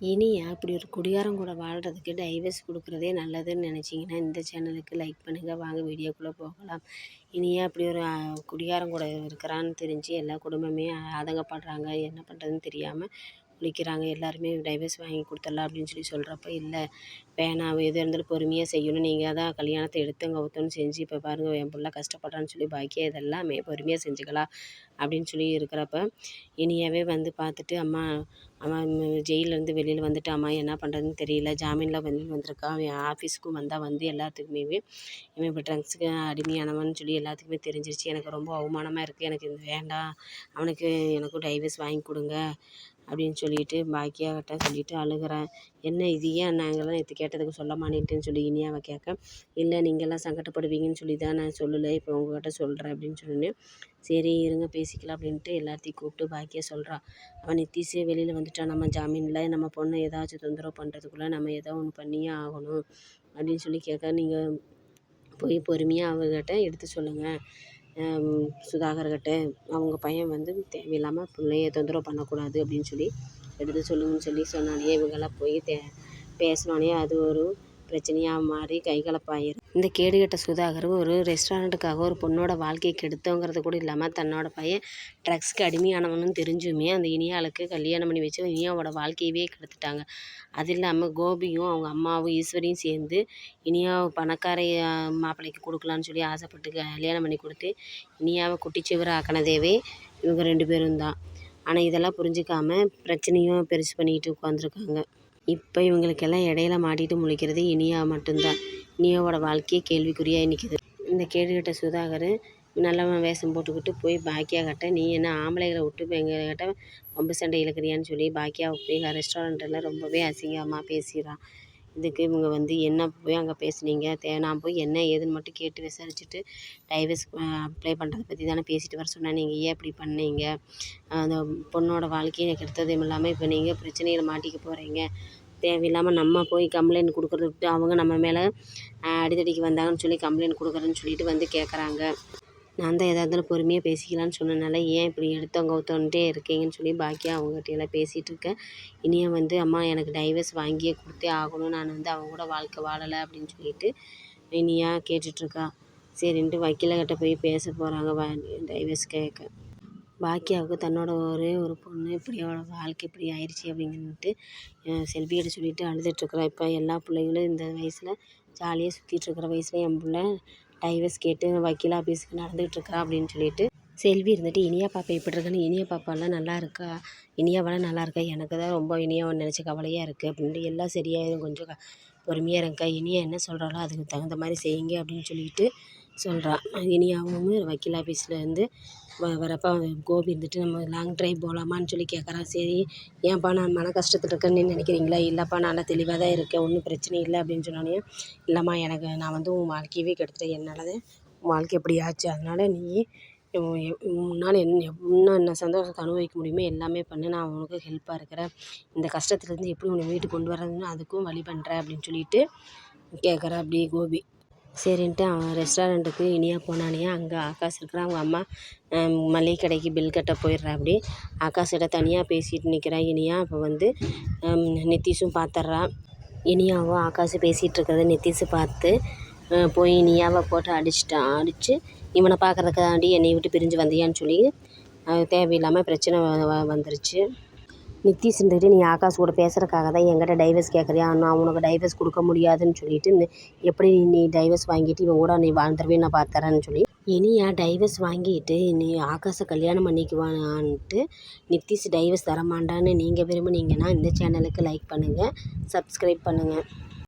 இனி அப்படி ஒரு குடிகாரன் கூட வாழ்கிறதுக்கு டைவர்ஸ் கொடுக்குறதே நல்லதுன்னு நினச்சிங்கன்னா இந்த சேனலுக்கு லைக் பண்ணுங்கள் வாங்க வீடியோக்குள்ளே போகலாம். இனியா அப்படி ஒரு குடிகாரன் கூட இருக்கிறான்னு தெரிஞ்சு எல்லா குடும்பமே ஆதங்கப்படுறாங்க. என்ன பண்ணுறதுன்னு தெரியாமல் குளிக்கிறாங்க எல்லாருமே டைவர்ஸ் வாங்கி கொடுத்துடலாம் அப்படின்னு சொல்லி சொல்கிறப்ப இல்லை வேணாம். எது இருந்தாலும் பொறுமையாக செய்யணும். நீங்கள் தான் கல்யாணத்தை எடுத்தவங்க கவுத்தோன்னு செஞ்சு இப்போ பாருங்கள் என் பிள்ள கஷ்டப்படுறான்னு சொல்லி பாக்கியா இதெல்லாமே பொறுமையாக செஞ்சுக்கலாம். அப்படின்னு சொல்லி இருக்கிறப்ப இனியாவே வந்து பார்த்துட்டு அம்மா அவன் ஜெயிலேருந்து வெளியில் வந்துட்டு அம்மா என்ன பண்ணுறதுன்னு தெரியல. ஜாமீனில் வெளியில் வந்திருக்கான் அவன் ஆஃபீஸுக்கும் வந்தால் வந்து எல்லாத்துக்குமே இவன் இப்போ ட்ரக்ஸுக்கு அடிமையானவன்னு சொல்லி எல்லாத்துக்குமே தெரிஞ்சிருச்சு. எனக்கு ரொம்ப அவமானமாக இருக்குது எனக்கு இது வேண்டாம். அவனுக்கு எனக்கும் டைவர்ஸ் வாங்கி கொடுங்க. அப்படின்னு சொல்லிட்டு பாக்கியாக்கிட்ட சொல்லிட்டு அழுகிறேன். என்ன இது? ஏன் நாங்கள்லாம் நேற்று கேட்டதுக்கு சொல்ல மாட்டேன்ட்டேன்னு சொல்லி இனியாவை கேட்க? இல்லை நீங்கள்லாம் சங்கடப்படுவீங்கன்னு சொல்லி தான் நான் சொல்லலை. இப்போ உங்கள்கிட்ட சொல்கிறேன் அப்படின்னு சொன்னேன் சரி இருங்க பேசிக்கலாம் அப்படின்ட்டு எல்லாத்தையும் கூப்பிட்டு பாக்கியா சொல்கிறா அவன் நித்தீஷே வெளியில் வந்துட்டான் நம்ம ஜாமீனில் நம்ம பொண்ணை ஏதாச்சும் தொந்தரவு பண்ணுறதுக்குள்ளே நம்ம ஏதோ ஒன்று பண்ணியே ஆகணும் அப்படின்னு சொல்லி கேட்க நீங்கள் போய் பொறுமையாக அவர்கிட்ட எடுத்து சொல்லுங்கள் சுதாகர்கிட்ட அவங்க பையன் வந்து தேவையில்லாமல் பிள்ளைய தொந்தரவு பண்ணக்கூடாது அப்படின்னு சொல்லி எடுத்து சொல்லுங்கன்னு சொல்லி சொன்னானே இவங்கெல்லாம் போய் தே பேசினோடனே அது ஒரு பிரச்சனையாக மாறி கைகலப்பாயிரும் இந்த கேடுகட்ட சுதாகர் ஒரு ரெஸ்டாரண்ட்டுக்காக ஒரு பொண்ணோட வாழ்க்கையை கெடுத்தோங்கிறது கூட இல்லாமல் தன்னோட பையன் ட்ரக்ஸ்க்கு அடிமையானவனும் தெரிஞ்சுமே அந்த இனியாளுக்கு கல்யாணம் பண்ணி வச்சு இனியாவோட வாழ்க்கையவே கெடுத்துட்டாங்க. அது இல்லாமல் கோபியும் அவங்க அம்மாவும் ஈஸ்வரியும் சேர்ந்து இனியாவை பணக்காரைய மாப்பிள்ளைக்கு கொடுக்கலான்னு சொல்லி ஆசைப்பட்டு கல்யாணம் பண்ணி கொடுத்து இனியாவை குட்டிச்சுவரை ஆக்கினதேவே இவங்க ரெண்டு பேரும் தான். ஆனால் இதெல்லாம் புரிஞ்சிக்காமல் பிரச்சனையும் பெருசு பண்ணிக்கிட்டு உட்காந்துருக்காங்க இப்போ இவங்களுக்கெல்லாம் இடையில மாட்டிகிட்டு முழிக்கிறது இனியா மட்டும்தான். இனியாவோட வாழ்க்கையே கேள்விக்குறியாக நிற்கிது இந்த கேள்விக்கிட்ட சுதாகர் நல்லவன் வேஷம் போட்டுக்கிட்டு போய் பாக்கியாக்கிட்ட நீ என்ன ஆம்பளைகளை விட்டு இப்போ எங்கக்கிட்ட வம்பு சண்டை இழுக்கிறியான்னு சொல்லி பாக்கியாவை போய் ரெஸ்டாரண்ட்டில் ரொம்பவே அசிங்கமாக பேசிடுறான் இதுக்கு இவங்க வந்து என்ன போய் அங்கே பேசுனீங்க? தே நான் போய் என்ன ஏதுன்னு மட்டும் கேட்டு விசாரிச்சுட்டு டைவர்ஸ் அப்ளை பண்ணுறத பற்றி தானே பேசிட்டு வர சொன்னேன். நீங்கள் ஏன் இப்படி பண்ணீங்க? அந்த பொண்ணோட வாழ்க்கையை கெடுத்ததும் இல்லாமல் இப்போ நீங்கள் பிரச்சனையில் மாட்டிக்க போகிறீங்க தேவையில்லாமல் நம்ம போய் கம்ப்ளைண்ட் கொடுக்குறத விட்டு அவங்க நம்ம மேலே அடிதடிக்கு வந்தாங்கன்னு சொல்லி கம்ப்ளைண்ட் கொடுக்குறேன்னு சொல்லிட்டு வந்து கேட்குறாங்க நான் தான் எதாக இருந்தாலும் பொறுமையாக பேசிக்கலாம்னு சொன்னனால ஏன் இப்படி எடுத்தவங்க கவுத்தோன்ட்டே இருக்கீங்கன்னு சொல்லி பாக்கியா அவங்ககிட்ட எல்லாம் பேசிகிட்ருக்கேன் இனியும் வந்து அம்மா எனக்கு டைவர்ஸ் வாங்கியே கொடுத்தே ஆகணும். நான் வந்து அவங்க கூட வாழ்க்கை வாழலை அப்படின்னு சொல்லிட்டு இனியா கேட்டுட்ருக்கா சரின்ட்டு வக்கீலக்கிட்ட போய் பேச போகிறாங்க வ டைவர்ஸ் கேட்க பாக்கியாவுக்கு தன்னோட ஒரே ஒரு பொண்ணு இப்படி அவளோட வாழ்க்கை இப்படி ஆயிடுச்சு அப்படின்ட்டு செல்விகிட்ட சொல்லிட்டு அழுதுட்டுருக்குறா இப்போ எல்லா பிள்ளைங்களும் இந்த வயசில் ஜாலியாக சுற்றிட்டுருக்குற வயசில் என் பிள்ள டைவர்ஸ் கேட்டு வக்கீல் ஆஃபீஸுக்கு நடந்துகிட்ருக்கா அப்படின்னு சொல்லிட்டு செல்வி இருந்துட்டு இனியா பாப்பா எப்படி இருக்குன்னு இனியா பாப்பாலாம் நல்லா இருக்கா? இனியாவெல்லாம் நல்லா இருக்கா? எனக்கு தான் ரொம்ப இனியாவை நினச்சி கவலையாக இருக்குது அப்படின்ட்டு எல்லாம் சரியாயிடும் கொஞ்சம் பொறுமையாக இருங்கக்கா. இனியா என்ன சொல்கிறாளோ அதுக்கு தகுந்த மாதிரி செய்யுங்க அப்படின்னு சொல்லிட்டு சொல்கிறா இனியாவும் வக்கீல் ஆஃபீஸ்லேருந்து வ வரப்போ கோபி இருந்துட்டு நம்ம லாங் ட்ரைவ் போகலாமான்னு சொல்லி கேட்குறான் சரி ஏன்ப்பா நான் மன கஷ்டத்தில் இருக்கேன்னு நினைக்கிறீங்களா? இல்லைப்பா நல்லா தெளிவாக தான் இருக்கேன் ஒன்றும் பிரச்சனை இல்லை அப்படின்னு சொன்னோடனே இல்லைம்மா எனக்கு நான் வந்து உன் வாழ்க்கையவே கெடுத்துட்டேன். என்னால் உன் வாழ்க்கை எப்படி ஆச்சு. அதனால் நீ உன்னால் என்ன இன்னும் என்ன சந்தோஷத்தை அனுபவிக்க முடியுமோ எல்லாமே பண்ணு. நான் உனக்கு ஹெல்ப்பாக இருக்கிறேன். இந்த கஷ்டத்துலேருந்து எப்படி உன்னை வீட்டுக்கு கொண்டு வர்றதுன்னு அதுக்கும் வழி பண்ணுறேன் அப்படின்னு சொல்லிட்டு கேட்குறா அப்படியே கோபி. சரின்ட்டு அவன் ரெஸ்டாரண்ட்டுக்கு இனியா போனானியா அங்கே ஆகாஷ் இருக்கிறான். அவங்க அம்மா மளிகை கடைக்கு பில் கட்ட போயிடுறாப்படி ஆகாஷ்கிட்ட தனியாக பேசிகிட்டு நிற்கிறா இனியா. அப்போ வந்து நித்திஷும் பார்த்துட்றான் இனியாவும் ஆகாஷ் பேசிகிட்டு இருக்கிறத பார்த்து போய் இனியாவை போட்டு அடிச்சிட்டான் அடித்து இவனை பார்க்குறதுக்காண்டி என்னை விட்டு பிரிஞ்சு வந்தியான்னு சொல்லி தேவையில்லாமல் பிரச்சனை வந்துருச்சு. நித்திஷ் இருந்துக்கிட்டு நீ ஆகாஷ் கூட பேசுகிறக்காக தான் என்கிட்ட டைவர்ஸ் கேட்குறியா நான் உனக்கு டைவர்ஸ் கொடுக்க முடியாதுன்னு சொல்லிட்டு எப்படி நீ டைவர்ஸ் வாங்கிட்டு இவன் கூட நீ வாழ்ந்துருவே நான் பார்த்துறேன்னு சொல்லி. இனியா டைவர்ஸ் வாங்கிட்டு நீ ஆகாஷை கல்யாணம் பண்ணிக்குவான்ட்டு நித்திஷ் டைவர்ஸ் தரமாட்டான்னு நீங்கள் விரும்புனீங்கன்னா இந்த சேனலுக்கு லைக் பண்ணுங்கள் சப்ஸ்கிரைப் பண்ணுங்கள்